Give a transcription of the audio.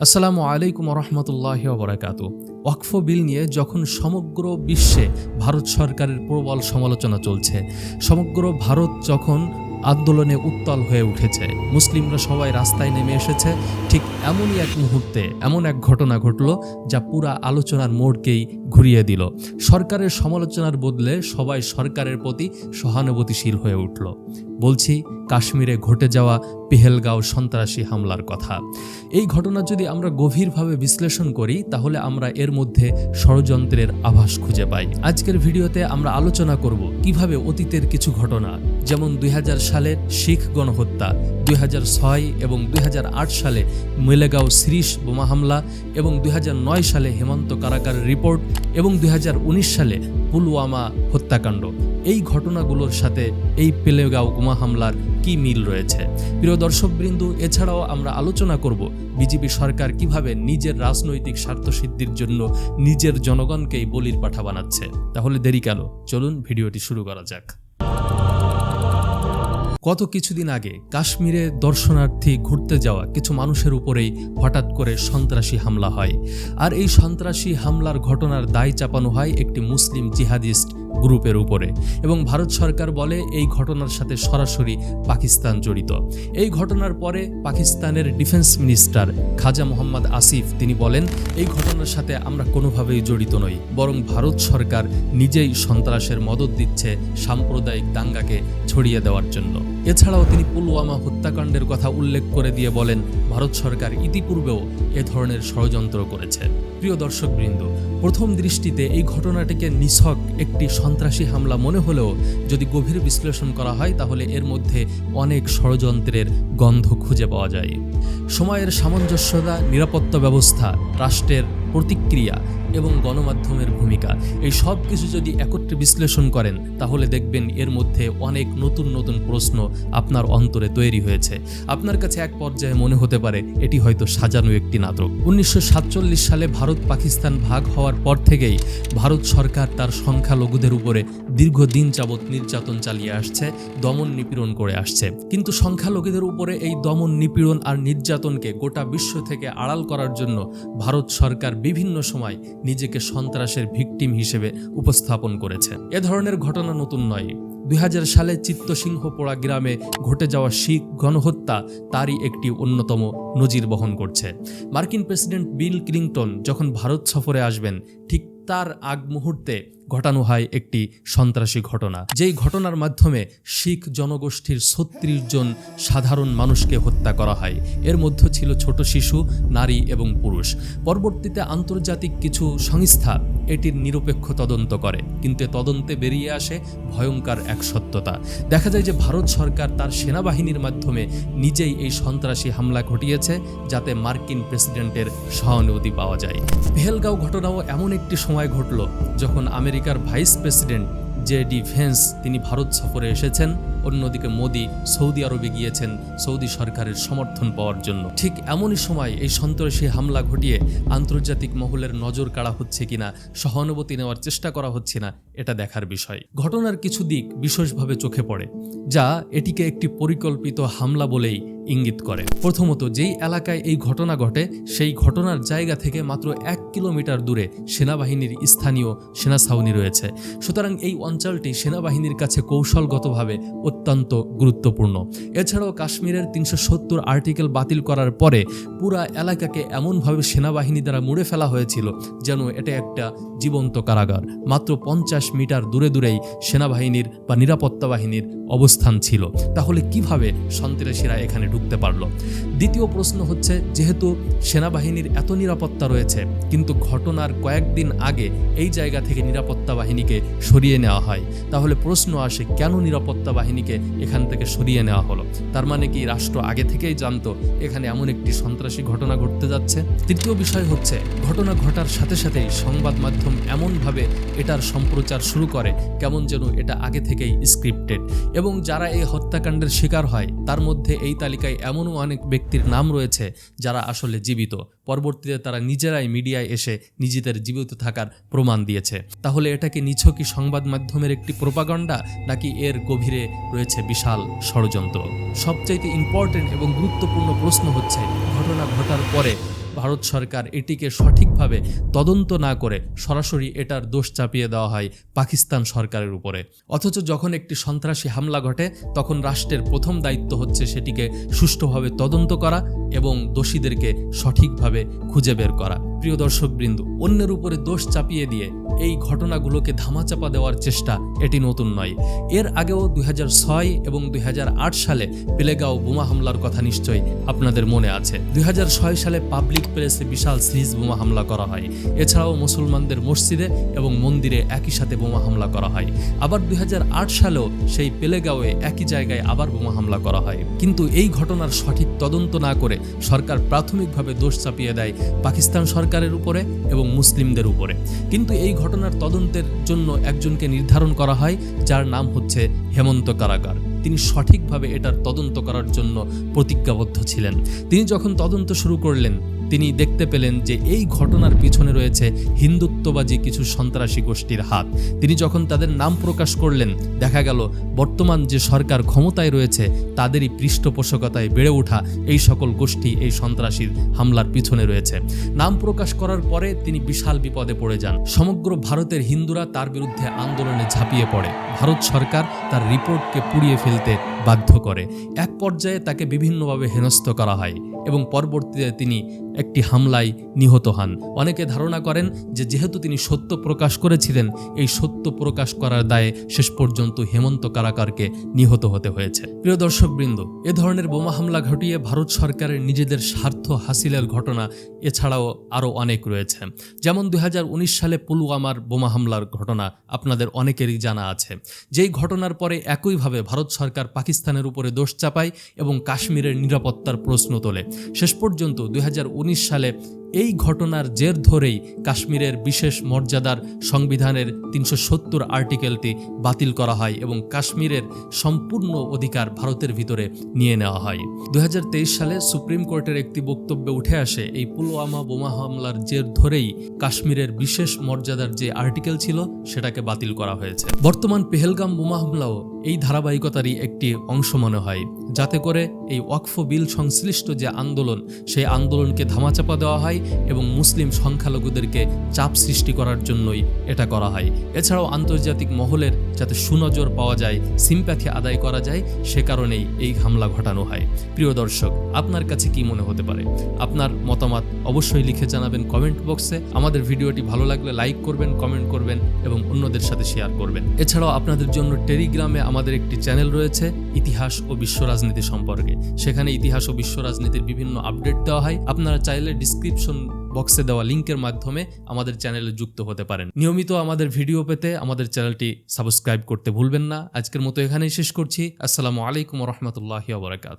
আসসালামু আলাইকুম রহমতুল্লাহ বরাকাত ওয়াকফ বিল নিয়ে যখন সমগ্র বিশ্বে ভারত সরকারের প্রবল সমালোচনা চলছে, সমগ্র ভারত যখন আন্দোলনে উত্তাল হয়ে উঠেছে, মুসলিমরা সবাই রাস্তায় নেমে এসেছে, ঠিক এমনই এক মুহূর্তে এমন এক ঘটনা ঘটল যা পুরা আলোচনার মোড়কেই ঘুরিয়ে দিল। সরকারের সমালোচনার বদলে সবাই সরকারের প্রতি সহানুভূতিশীল হয়ে উঠল। বলছি, কাশ্মীরে ঘটে যাওয়া পেহেলগাঁও সন্ত্রাসী হামলার কথা। এই ঘটনা যদি আমরা গভীরভাবে বিশ্লেষণ করি, তাহলে আমরা এর মধ্যে ষড়যন্ত্রের আভাস খুঁজে পাই। আজকের ভিডিওতে আমরা আলোচনা করব কীভাবে অতীতের কিছু ঘটনা, যেমন দুই সালের শিখ গণহত্যা, দুই হাজার ছয় এবং দুই হাজার আট সালে মেলেগাঁও শ্রীশ বোমা হামলা এবং দুই হাজার নয় সালে হেমন্ত কারাকার রিপোর্ট এবং দুই হাজার উনিশ সালে পুলওয়ামা হত্যাকাণ্ড। এই ঘটনাগুলোর সাথে এই পেলেগাঁও বোমা হামলার কি মিল রয়েছে? প্রিয় দর্শকবৃন্দ, এছাড়াও আমরা আলোচনা করব বিজেপি সরকার কীভাবে নিজের রাজনৈতিক স্বার্থসিদ্ধির জন্য নিজের জনগণকেই বলির পাঠা বানাচ্ছে। তাহলে দেরি কেন? চলুন ভিডিওটি শুরু করা যাক। গত কিছুদিন আগে কাশ্মীরে দর্শনার্থী ঘুরতে যাওয়া কিছু মানুষের উপরেই হঠাৎ করে সন্ত্রাসী হামলা হয়। আর এই সন্ত্রাসী হামলার ঘটনার দায় চাপানো হয় একটি মুসলিম জিহাদিস্ট গ্রুপের উপরে। এবং ভারত সরকার বলে এই ঘটনার সাথে সরাসরি পাকিস্তান জড়িত। এই ঘটনার পরে পাকিস্তানের ডিফেন্স মিনিস্টার খাজা মোহাম্মদ আসিফ, তিনি বলেন, এই ঘটনার সাথে আমরা কোনোভাবেই জড়িত নই, বরং ভারত সরকার নিজেই সন্ত্রাসের মদত দিচ্ছে সাম্প্রদায়িক দাঙ্গাকে ছড়িয়ে দেওয়ার জন্য। এছাড়াও তিনি পুলওয়ামা হত্যাকাণ্ডের কথা উল্লেখ করে দিয়ে বলেন, ভারত সরকার ইতিপূর্বেও এ ধরনের ষড়যন্ত্র করেছে। প্রিয় দর্শকবৃন্দ, প্রথম দৃষ্টিতে এই ঘটনাটিকে নিছক একটি সন্ত্রাসী হামলা মনে হলেও যদি গভীর বিশ্লেষণ করা হয়, তাহলে এর মধ্যে অনেক ষড়যন্ত্রের গন্ধ খুঁজে পাওয়া যায়। সময়ের সামঞ্জস্যতা, নিরাপত্তা ব্যবস্থা, রাষ্ট্রের প্রতিক্রিয়া এবং গণমাধ্যমের ভূমিকা। এই সব কিছু যদি একত্রে বিশ্লেষণ করেন, তাহলে দেখবেন এর মধ্যে অনেক নতুন নতুন প্রশ্ন আপনার অন্তরে তৈরি হয়েছে। আপনার কাছে এক পর্যায়ে মনে হতে পারে, এটি হয়তো সাজানো একটি নাটক। উনিশশো সাতচল্লিশ সালে ভারত পাকিস্তান ভাগ হওয়ার পর থেকেই ভারত সরকার তার সংখ্যালঘুদের উপরে দীর্ঘদিন যাবৎ নির্যাতন চালিয়ে আসছে, দমন নিপীড়ন করে আসছে। কিন্তু সংখ্যালঘুদের উপরে এই দমন নিপীড়ন আর নির্যাতনকে গোটা বিশ্ব থেকে আড়াল করার জন্য ভারত সরকার বিভিন্ন সময় নিজেকে সন্ত্রাসের ভিকটিম হিসেবে উপস্থাপন করেছে। এ ধরনের ঘটনা নতুন নয়। দুই সালে চিত্তসিংহপোড়া গ্রামে ঘটে যাওয়া শিখ গণহত্যা তারই একটি অন্যতম নজির বহন করছে। মার্কিন প্রেসিডেন্ট বিল ক্লিংটন যখন ভারত সফরে আসবেন, ঠিক তার আগ মুহূর্তে ঘটানো হয় একটি সন্ত্রাসী ঘটনা। যেই ঘটনার মাধ্যমে শিখ জনগোষ্ঠীর ছত্রিশ জন সাধারণ মানুষকে হত্যা করা হয়। এর মধ্যে ছিল ছোট শিশু, নারী এবং পুরুষ। পরবর্তীতে আন্তর্জাতিক কিছু সংস্থা এটির নিরপেক্ষ তদন্ত করে। কিন্তু তদন্তে বেরিয়ে আসে ভয়ঙ্কর এক সত্যতা। দেখা যায় যে ভারত সরকার তার সেনাবাহিনীর মাধ্যমে নিজেই এই সন্ত্রাসী হামলা ঘটিয়েছে, যাতে মার্কিন প্রেসিডেন্টের সহানুভূতি পাওয়া যায়। পেহেলগাঁও ঘটনাও এমন একটি সময় ঘটল, যখন আমেরিকার vice president J D Vance, তিনি ভারত সফরে এসেছেন। অন্যদিকে মোদি সৌদি আরবে গিয়েছেন সৌদি সরকারের সমর্থন পাওয়ার জন্য। ঠিক এমনই সময় এই সন্ত্রাসী হামলা ঘটিয়ে আন্তর্জাতিক মহলের নজর কাড়া হচ্ছে কিনা, সহানুভূতি নেওয়ার চেষ্টা করা হচ্ছে না, এটা দেখার বিষয়। ঘটনার কিছু দিক বিশেষভাবে চোখে পড়ে, যা এটিকে একটি পরিকল্পিত হামলা বলেই ইঙ্গিত করে। প্রথমত, যেই এলাকায় এই ঘটনা ঘটে, সেই ঘটনার জায়গা থেকে মাত্র এক কিলোমিটার দূরে সেনাবাহিনীর স্থানীয় সেনা ছাউনি রয়েছে। সুতরাং এই অঞ্চলটি সেনাবাহিনীর কাছে কৌশলগতভাবে অত্যন্ত গুরুত্বপূর্ণ। এছাড়াও কাশ্মীরের তিনশো সত্তর আর্টিকেল বাতিল করার পরে পুরা এলাকাকে এমনভাবে সেনাবাহিনী দ্বারা মুড়ে ফেলা হয়েছিল যেন এটা একটা জীবন্ত কারাগার। মাত্র পঞ্চাশ মিটার দূরে দূরেই সেনাবাহিনীর বা নিরাপত্তা বাহিনীর অবস্থান ছিল। তাহলে কীভাবে সন্ত্রাসীরা এখানে ঢুকতে পারল। দ্বিতীয় প্রশ্ন হচ্ছে, যেহেতু সেনাবাহিনীর এত নিরাপত্তা রয়েছে, কিন্তু ঘটনার কয়েকদিন আগে এই জায়গা থেকে নিরাপত্তা বাহিনীকে সরিয়ে নেওয়া হয়, তাহলে প্রশ্ন আসে, কেন নিরাপত্তা বাহিনীকে এখান থেকে সরিয়ে নেওয়া হলো? তার মানে কি রাষ্ট্র আগে থেকেই জানতো, এখানে এমন একটি সন্ত্রাসী ঘটনা ঘটতে যাচ্ছে? তৃতীয় বিষয় হচ্ছে, ঘটনা ঘটার সাথে সাথেই সংবাদ মাধ্যম এমনভাবে এটার সম্প্রচার শুরু করে, কেমন যেন এটা আগে থেকেই স্ক্রিপ্টেড এবং যারা এই হত্যাকাণ্ডের শিকার হয়, তার মধ্যে এই তালিকায় এমনও অনেক ব্যক্তির নাম রয়েছে যারা আসলে জীবিত। পরবর্তীতে তারা নিজেরাই মিডিয়ায় এসে নিজেদের জীবিত থাকার প্রমাণ দিয়েছে। তাহলে এটা কি নিছকই সংবাদ মাধ্যমের একটি প্রোপাগণ্ডা নাকি এর গভীরে রয়েছে বিশাল ষড়যন্ত্র? সবচাইতে ইম্পর্টেন্ট এবং গুরুত্বপূর্ণ প্রশ্ন হচ্ছে, ঘটনা ঘটার পরে ভারত সরকার এটিকে সঠিকভাবে তদন্ত না করে সরাসরি এটার দোষ চাপিয়ে দেওয়া হয় পাকিস্তান সরকারের উপরে। অথচ যখন একটি সন্ত্রাসী হামলা ঘটে, তখন রাষ্ট্রের প্রথম দায়িত্ব হচ্ছে সেটিকে সুষ্ঠুভাবে তদন্ত করা এবং দোষীদেরকে সঠিকভাবে খুঁজে বের করা। প্রিয় দর্শকবৃন্দ, অন্যের উপরে দোষ চাপিয়ে দিয়ে এই ঘটনাগুলোকে ধামাচাপা দেওয়ার চেষ্টা এটি নতুন নয়। এর আগেও দুই হাজার ছয় এবং দুই হাজার আট সালে পেলেগাঁও বোমা হামলার কথা নিশ্চয়ই আপনাদের মনে আছে। দুই হাজার ছয় সালে পাবলিক প্লেসে বিশাল সিরিজ বোমা হামলা করা হয়। এছাড়াও মুসলমানদের মসজিদে এবং মন্দিরে একই সাথে বোমা হামলা করা হয়। আবার দুই সালেও সেই পেলেগাঁওয়ে একই জায়গায় আবার বোমা হামলা করা হয়। কিন্তু এই ঘটনার সঠিক তদন্ত না করে সরকার প্রাথমিকভাবে দোষ চাপিয়ে দেয় পাকিস্তান সরকারের উপরে এবং মুসলিমদের উপরে। কিন্তু এই ঘটনার তদন্তের জন্য একজনকে নির্ধারণ করা হয়, যার নাম হচ্ছে হেমন্ত কারাগার। তিনি সঠিকভাবে এটার তদন্ত করার জন্য প্রতিজ্ঞাবদ্ধ ছিলেন। তিনি যখন তদন্ত শুরু করলেন তিনি দেখতে পেলেন যে এই ঘটনার পিছনে রয়েছে হিন্দুত্ববাদী কিছু সন্ত্রাসী গোষ্ঠীর হাত। তিনি যখন তাদের নাম প্রকাশ করলেন, দেখা গেল বর্তমান যে সরকার ক্ষমতায় রয়েছে, তাদেরই পৃষ্ঠপোষকতায় বেড়ে ওঠা এই সকল গোষ্ঠী, এই সন্ত্রাসীর হামলার পিছনে রয়েছে। নাম প্রকাশ করার পরে তিনি বিশাল বিপদে পড়ে যান। সমগ্র ভারতের হিন্দুরা তার বিরুদ্ধে আন্দোলনে ঝাঁপিয়ে পড়ে। ভারত সরকার তার রিপোর্টকে পুড়িয়ে ফেলতে বাধ্য করে। এক পর্যায়ে তাকে বিভিন্নভাবে হেনস্থ করা হয় এবং পরবর্তীতে তিনি একটি হামলায় নিহত হন। অনেকে ধারণা করেন যে যেহেতু তিনি সত্য প্রকাশ করেছিলেন, এই সত্য প্রকাশ করার দায়ে শেষ পর্যন্ত হেমন্ত কারাকারকে নিহত হতে হয়েছে। প্রিয় দর্শকবৃন্দ, এ ধরনের বোমা হামলা ঘটিয়ে ভারত সরকারের নিজেদের স্বার্থ হাসিলের ঘটনা এছাড়াও আরও অনেক রয়েছে। যেমন দুই হাজার উনিশ সালে পুলওয়ামার বোমা হামলার ঘটনা আপনাদের অনেকেরই জানা আছে। যেই ঘটনার পরে একইভাবে ভারত সরকার পাকিস্তানের উপরে দোষ চাপায় এবং কাশ্মীরের নিরাপত্তার প্রশ্ন তোলে। শেষ পর্যন্ত দুই হাজার সালে এই ঘটনার জের ধরেই কাশ্মীরের বিশেষ মর্যাদার সংবিধানের তিনশো সত্তর আর্টিকেলটি বাতিল করা হয় এবং কাশ্মীরের সম্পূর্ণ অধিকার ভারতের ভিতরে নিয়ে নেওয়া হয়। দুই হাজার তেইশ সালে সুপ্রিম কোর্টের একটি বক্তব্যে উঠে আসে, এই পুলওয়ামা বোমা হামলার জের ধরেই কাশ্মীরের বিশেষ মর্যাদার যে আর্টিকেল ছিল সেটাকে বাতিল করা হয়েছে। বর্তমান পেহেলগাম বোমা হামলাও এই ধারাবাহিকতারই একটি অংশ মনে হয়। যাতে করে এই ওয়াকফ বিল সংশ্লিষ্ট যে আন্দোলন, সেই আন্দোলনকে ধামাচাপা দেওয়া হয় এবং মুসলিম সংখ্যালঘুদেরকে চাপ সৃষ্টি করার জন্যই এটা করা হয়। এছাড়াও আন্তর্জাতিক মহলের যাতে সুনজর পাওয়া যায় সিম্প্যাথি আদায় করা যায়, সে কারণেই এই হামলা ঘটানো হয়। প্রিয় দর্শক, আপনার কাছে কি মনে হতে পারে? আপনার মতামত অবশ্যই লিখে জানাবেন কমেন্ট বক্সে। আমাদের ভিডিওটি ভালো লাগলে লাইক করবেন, কমেন্ট করবেন এবং অন্যদের সাথে শেয়ার করবেন। এছাড়াও আপনাদের জন্য টেলিগ্রামে আমাদের একটি চ্যানেল রয়েছে, ইতিহাস ও বিশ্ব রাজনীতি সম্পর্কে। সেখানে ইতিহাস ও বিশ্ব রাজনীতির বিভিন্ন আপডেট দেওয়া হয়। আপনারা চাইলে ডিসক্রিপশন বক্সে দেওয়া লিঙ্কের মাধ্যমে আমাদের চ্যানেলে যুক্ত হতে পারেন। নিয়মিত আমাদের ভিডিও পেতে আমাদের চ্যানেলটি সাবস্ক্রাইব করতে ভুলবেন না। আজকের মতো এখানেই শেষ করছি। আসসালামু আলাইকুম রহমতুল্লাহ আবরাকাত